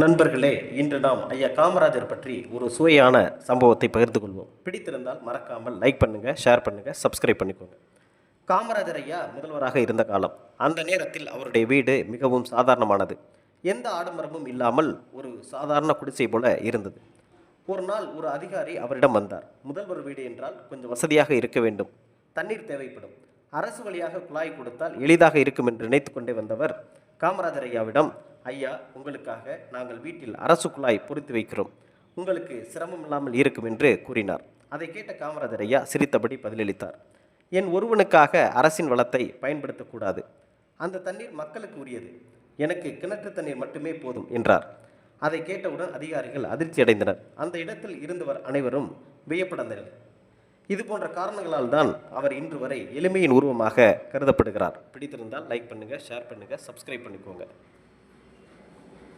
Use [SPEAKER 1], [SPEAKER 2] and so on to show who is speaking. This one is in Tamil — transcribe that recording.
[SPEAKER 1] நண்பர்களே இன்று நாம் ஐயா காமராஜர் பற்றி ஒரு சுவையான சம்பவத்தை பகிர்ந்து கொள்வோம் பிடித்திருந்தால் மறக்காமல் லைக் பண்ணுங்கள் ஷேர் பண்ணுங்கள் சப்ஸ்கிரைப் பண்ணிக்கோங்க. காமராஜர் ஐயா முதல்வராக இருந்த காலம் அந்த நேரத்தில் அவருடைய வீடு மிகவும் சாதாரணமானது. எந்த ஆடம்பரமும் இல்லாமல் ஒரு சாதாரண குடிசை போல இருந்தது. ஒரு நாள் ஒரு அதிகாரி அவரிடம் வந்தார் முதல்வர் வீடு என்றால் கொஞ்சம் வசதியாக இருக்க வேண்டும் தண்ணீர் தேவைப்படும் அரசு வழியாக குழாய் கொடுத்தால் எளிதாக இருக்கும் என்று நினைத்து கொண்டே வந்தவர் காமராஜர் ஐயாவிடம் ஐயா உங்களுக்காக நாங்கள் வீட்டில் அரசு குழாய் பொறுத்து வைக்கிறோம். உங்களுக்கு சிரமம் இல்லாமல் இருக்கும் என்று கூறினார். அதை கேட்ட காமராஜர் ஐயா சிரித்தபடி பதிலளித்தார். என் ஒருவனுக்காக அரசின் வளத்தை பயன்படுத்தக்கூடாது. அந்த தண்ணீர் மக்களுக்கு உரியது. எனக்கு கிணற்று தண்ணீர் மட்டுமே போதும் என்றார். அதை கேட்டவுடன் அதிகாரிகள் அதிர்ச்சி அடைந்தனர். அந்த இடத்தில் இருந்தவர் அனைவரும் வியப்படைந்தனர். இது போன்ற காரணங்களால் தான் அவர் இன்று வரை எளிமையின் உருவமாக கருதப்படுகிறார். பிடித்திருந்தால் லைக் பண்ணுங்கள் ஷேர் பண்ணுங்கள் சப்ஸ்கிரைப் பண்ணிக்கோங்க.